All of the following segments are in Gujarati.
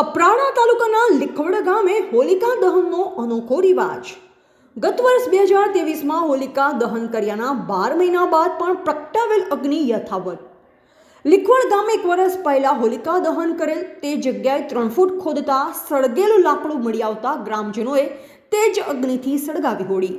કપરાણા તાલુકાના લીખવડ ગામે હોલિકા દહનનો અનોખો રિવાજ. ગત વર્ષ બે હજાર ત્રેવીસમાં હોલિકા દહન કર્યાના બાર મહિના બાદ પણ પ્રગટાવેલ અગ્નિ યથાવત. લીખવડ ગામે એક વર્ષ પહેલાં હોલિકા દહન કરેલ તે જગ્યાએ ત્રણ ફૂટ ખોદતા સળગેલું લાકડું મળી આવતા ગ્રામજનોએ તે જ અગ્નિથી સળગાવી હોળી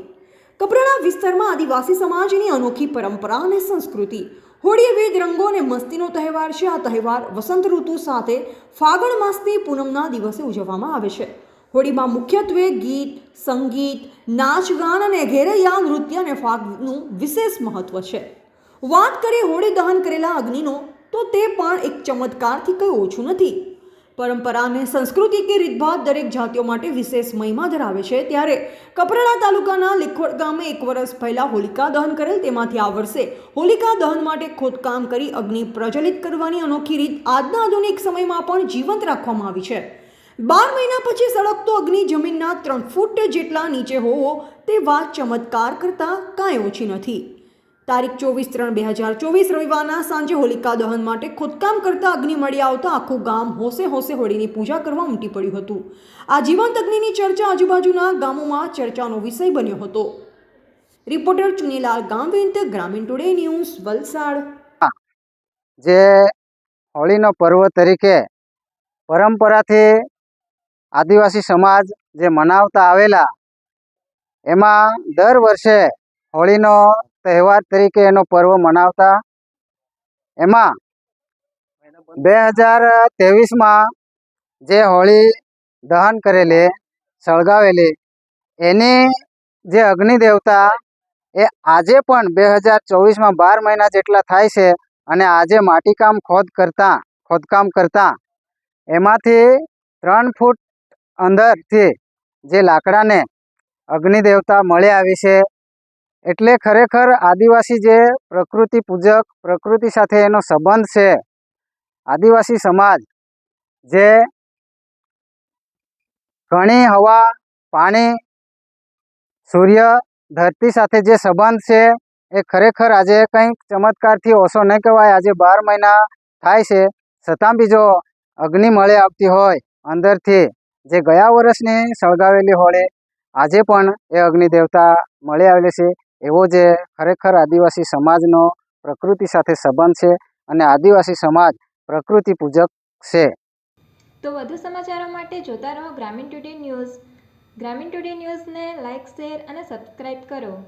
કપરાણા વિસ્તારમાં આદિવાસી સમાજની અનોખી પરંપરા અને સંસ્કૃતિ હોળી વિવિધ રંગો અને મસ્તીનો તહેવાર છે. આ તહેવાર વસંત ઋતુ સાથે ફાગણ માસની પૂનમના દિવસે ઉજવવામાં આવે છે. હોળીમાં મુખ્યત્વે ગીત, સંગીત, નાચ, ગાન અને ઘેરૈયા, નૃત્ય અને ફાગનું વિશેષ મહત્વ છે. વાત કરીએ હોળી દહન કરેલા અગ્નિનો, તો તે પણ એક ચમત્કારથી કંઈ ઓછું નથી. પરંપરા અને સંસ્કૃતિ કે રીતભાત દરેક જાતિઓ માટે વિશેષ મહિમા ધરાવે છે. ત્યારે કપરાડા તાલુકાના લીખોડ ગામે એક વર્ષ પહેલાં હોલિકા દહન કરેલ. તેમાંથી આ વર્ષે હોલિકા દહન માટે ખોદકામ કરી અગ્નિ પ્રજ્વલિત કરવાની અનોખી રીત આજના આધુનિક સમયમાં પણ જીવંત રાખવામાં આવી છે. બાર મહિના પછી સળગતો અગ્નિ જમીનના ત્રણ ફૂટ જેટલા નીચે હોવો તે વાત ચમત્કાર કરતાં કાંઈ ઓછી નથી. તારીખ ચોવીસ ત્રણ બે હજાર ચોવીસ રવિવારના સાંજે હોલિકા દહન માટે ખોદકામ કરતા અગ્નિ મળી આવતા આખું ગામ હોસે હોસે હોળીની પૂજા કરવા ઉમટી પડ્યું હતું. આ જીવંત અગ્નિની ચર્ચા આજુબાજુના ગામોમાં ચર્ચાનો વિષય બન્યો હતો. રિપોર્ટર ચુનીલાલ ગામવિંત, ગ્રામીણ ટુડે ન્યૂઝ, વલસાડ. જે હોળીનો પર્વ તરીકે પરંપરાથી આદિવાસી સમાજ જે મનાવતા આવેલા, એમાં દર વર્ષે હોળીનો તહેવાર તરીકે એનો પર્વ મનાવતા. એમાં બે હજાર ત્રેવીસમાં જે હોળી દહન કરેલી, સળગાવેલી, એની જે અગ્નિ દેવતા એ આજે પણ બે હજાર ચોવીસમાં બાર મહિના જેટલા થાય છે અને આજે માટીકામ ખોદ કરતા, ખોદકામ કરતા. એમાંથી ત્રણ ફૂટ અંદરથી જે લાકડાને અગ્નિ દેવતા મળી આવી છે. એટલે ખરેખર આદિવાસી જે પ્રકૃતિ પૂજક, પ્રકૃતિ સાથે એનો સંબંધ છે, આદિવાસી સમાજ જે ઘણી હવા, પાણી, સૂર્ય, ધરતી સાથે જે સંબંધ છે, એ ખરેખર આજે કંઈક ચમત્કારથી ઓછો ન કહેવાય. આજે બાર મહિના થાય છે, છતાં બી જો અગ્નિ મળે આવતી હોય અંદરથી. જે ગયા વર્ષની સળગાવેલી હોળી, આજે પણ એ અગ્નિ દેવતા મળી આવેલી છે. એવો જે ખરેખર આદિવાસી સમાજનો પ્રકૃતિ સાથે સંબંધ છે અને આદિવાસી સમાજ પ્રકૃતિ પૂજક છે. તો વધુ સમાચારો માટે જોતા રહો Gramin today news. Gramin today ન્યૂઝને લાઇક શેર અને સબસ્ક્રાઇબ કરો.